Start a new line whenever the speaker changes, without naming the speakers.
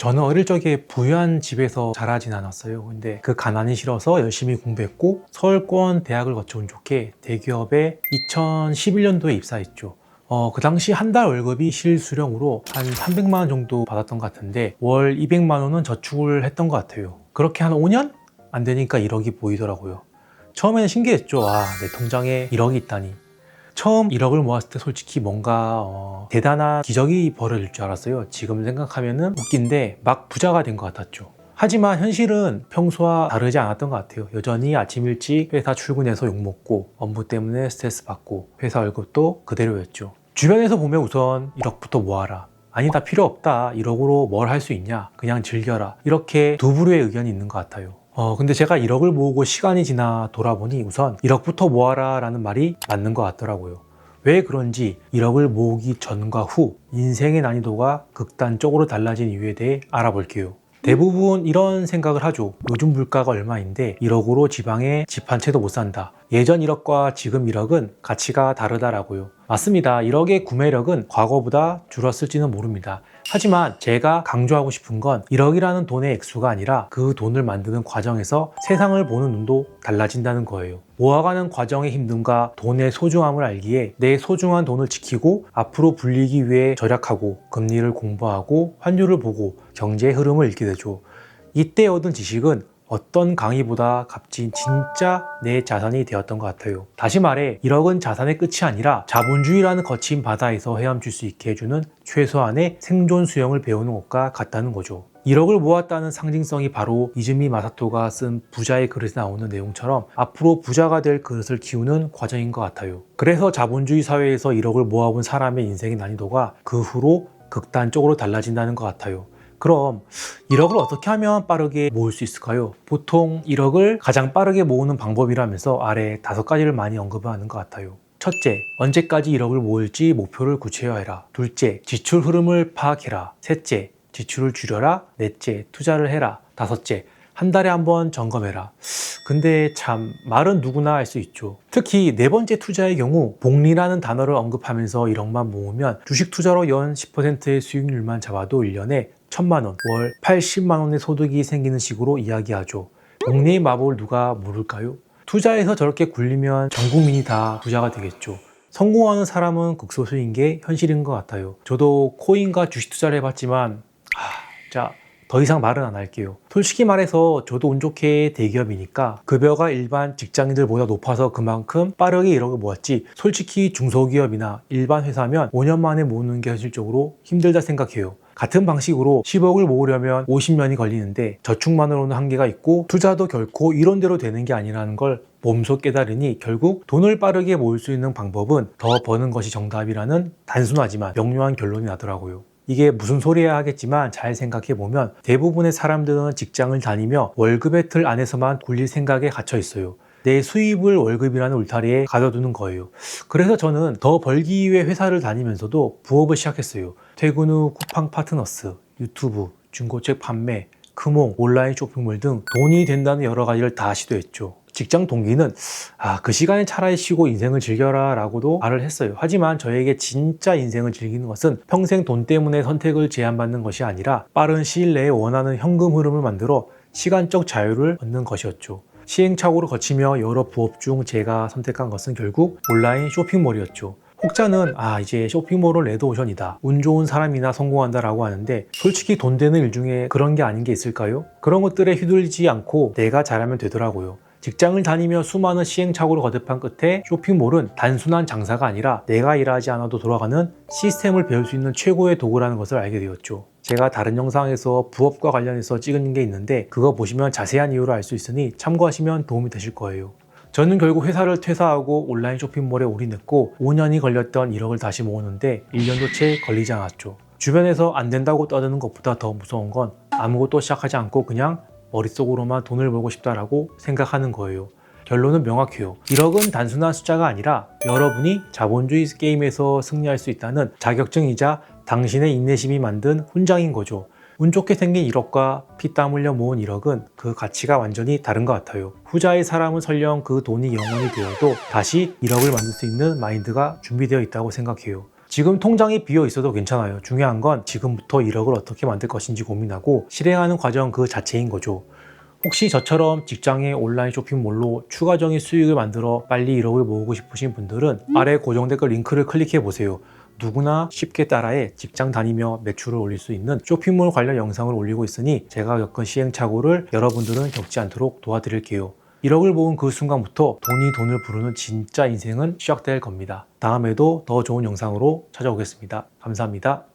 저는 어릴 적에 부유한 집에서 자라진 않았어요. 근데 그 가난이 싫어서 열심히 공부했고 서울권 대학을 거쳐 운 좋게 대기업에 2011년도에 입사했죠. 어, 그 당시 한 달 월급이 실수령으로 한 300만 원 정도 받았던 것 같은데 월 200만 원은 저축을 했던 것 같아요. 그렇게 한 5년 안 되니까 1억이 보이더라고요. 처음에는 신기했죠. 아, 내 통장에 1억이 있다니. 처음 1억을 모았을 때 솔직히 뭔가 어, 대단한 기적이 벌어질 줄 알았어요. 지금 생각하면은 웃긴데 막 부자가 된 것 같았죠. 하지만 현실은 평소와 다르지 않았던 것 같아요. 여전히 아침 일찍 회사 출근해서 욕먹고 업무 때문에 스트레스 받고 회사 월급도 그대로였죠. 주변에서 보면 우선 1억부터 모아라. 아니 다 필요 없다. 1억으로 뭘 할 수 있냐. 그냥 즐겨라. 이렇게 두 부류의 의견이 있는 것 같아요. 어, 근데 제가 1억을 모으고 시간이 지나 돌아보니 우선 1억부터 모아라 라는 말이 맞는 것 같더라고요. 왜 그런지 1억을 모으기 전과 후 인생의 난이도가 극단적으로 달라진 이유에 대해 알아볼게요. 대부분 이런 생각을 하죠. 요즘 물가가 얼마인데 1억으로 지방에 집 한 채도 못 산다. 예전 1억과 지금 1억은 가치가 다르다라고요. 맞습니다. 1억의 구매력은 과거보다 줄었을지는 모릅니다. 하지만 제가 강조하고 싶은 건 1억이라는 돈의 액수가 아니라 그 돈을 만드는 과정에서 세상을 보는 눈도 달라진다는 거예요. 모아가는 과정의 힘듦과 돈의 소중함을 알기에 내 소중한 돈을 지키고 앞으로 불리기 위해 절약하고 금리를 공부하고 환율을 보고 경제의 흐름을 읽게 되죠. 이때 얻은 지식은 어떤 강의보다 값진 진짜 내 자산이 되었던 것 같아요. 다시 말해 1억은 자산의 끝이 아니라 자본주의라는 거친 바다에서 헤엄칠 수 있게 해주는 최소한의 생존 수영을 배우는 것과 같다는 거죠. 1억을 모았다는 상징성이 바로 이즈미 마사토가 쓴 부자의 그릇에 나오는 내용처럼 앞으로 부자가 될 그릇을 키우는 과정인 것 같아요. 그래서 자본주의 사회에서 1억을 모아본 사람의 인생의 난이도가 그 후로 극단적으로 달라진다는 것 같아요. 그럼 1억을 어떻게 하면 빠르게 모을 수 있을까요? 보통 1억을 가장 빠르게 모으는 방법이라면서 아래 다섯 가지를 많이 언급하는 것 같아요. 첫째, 언제까지 1억을 모을지 목표를 구체화해라. 둘째, 지출 흐름을 파악해라. 셋째, 지출을 줄여라. 넷째, 투자를 해라. 다섯째, 한 달에 한 번 점검해라. 근데 참 말은 누구나 할수 있죠. 특히 네 번째 투자의 경우 복리라는 단어를 언급하면서 1억만 모으면 주식 투자로 연 10%의 수익률만 잡아도 1년에 1000만 원, 월 80만 원의 소득이 생기는 식으로 이야기하죠. 복리의 마법을 누가 모를까요? 투자에서 저렇게 굴리면 전 국민이 다 부자가 되겠죠. 성공하는 사람은 극소수인 게 현실인 것 같아요. 저도 코인과 주식 투자를 해봤지만, 아, 자, 더 이상 말은 안 할게요. 솔직히 말해서 저도 운 좋게 대기업이니까 급여가 일반 직장인들보다 높아서 그만큼 빠르게 1억을 모았지 솔직히 중소기업이나 일반 회사면 5년 만에 모으는 게 현실적으로 힘들다 생각해요. 같은 방식으로 10억을 모으려면 50년이 걸리는데 저축만으로는 한계가 있고 투자도 결코 이론대로 되는 게 아니라는 걸 몸소 깨달으니 결국 돈을 빠르게 모을 수 있는 방법은 더 버는 것이 정답이라는 단순하지만 명료한 결론이 나더라고요. 이게 무슨 소리야 하겠지만 잘 생각해 보면 대부분의 사람들은 직장을 다니며 월급의 틀 안에서만 굴릴 생각에 갇혀 있어요. 내 수입을 월급이라는 울타리에 가둬두는 거예요. 그래서 저는 더 벌기 위해 회사를 다니면서도 부업을 시작했어요. 퇴근 후 쿠팡 파트너스, 유튜브, 중고책 판매, 크몽, 온라인 쇼핑몰 등 돈이 된다는 여러 가지를 다 시도했죠. 직장 동기는 아, 그 시간에 차라리 쉬고 인생을 즐겨라 라고도 말을 했어요. 하지만 저에게 진짜 인생을 즐기는 것은 평생 돈 때문에 선택을 제한받는 것이 아니라 빠른 시일 내에 원하는 현금 흐름을 만들어 시간적 자유를 얻는 것이었죠. 시행착오를 거치며 여러 부업 중 제가 선택한 것은 결국 온라인 쇼핑몰이었죠. 혹자는 아 이제 쇼핑몰은 레드오션이다 운 좋은 사람이나 성공한다 라고 하는데 솔직히 돈 되는 일 중에 그런 게 아닌 게 있을까요? 그런 것들에 휘둘리지 않고 내가 잘하면 되더라고요. 직장을 다니며 수많은 시행착오를 거듭한 끝에 쇼핑몰은 단순한 장사가 아니라 내가 일하지 않아도 돌아가는 시스템을 배울 수 있는 최고의 도구라는 것을 알게 되었죠. 제가 다른 영상에서 부업과 관련해서 찍은 게 있는데 그거 보시면 자세한 이유를 알 수 있으니 참고하시면 도움이 되실 거예요. 저는 결국 회사를 퇴사하고 온라인 쇼핑몰에 올인했고 5년이 걸렸던 1억을 다시 모으는데 1년도 채 걸리지 않았죠. 주변에서 안 된다고 떠드는 것보다 더 무서운 건 아무것도 시작하지 않고 그냥 머릿속으로만 돈을 벌고 싶다라고 생각하는 거예요. 결론은 명확해요. 1억은 단순한 숫자가 아니라 여러분이 자본주의 게임에서 승리할 수 있다는 자격증이자 당신의 인내심이 만든 훈장인 거죠. 운 좋게 생긴 1억과 피땀 흘려 모은 1억은 그 가치가 완전히 다른 것 같아요. 후자의 사람은 설령 그 돈이 영원히 되어도 다시 1억을 만들 수 있는 마인드가 준비되어 있다고 생각해요. 지금 통장이 비어 있어도 괜찮아요. 중요한 건 지금부터 1억을 어떻게 만들 것인지 고민하고 실행하는 과정 그 자체인 거죠. 혹시 저처럼 직장의 온라인 쇼핑몰로 추가적인 수익을 만들어 빨리 1억을 모으고 싶으신 분들은 아래 고정 댓글 링크를 클릭해 보세요. 누구나 쉽게 따라해 직장 다니며 매출을 올릴 수 있는 쇼핑몰 관련 영상을 올리고 있으니 제가 겪은 시행착오를 여러분들은 겪지 않도록 도와드릴게요. 1억을 모은 그 순간부터 돈이 돈을 부르는 진짜 인생은 시작될 겁니다. 다음에도 더 좋은 영상으로 찾아오겠습니다. 감사합니다.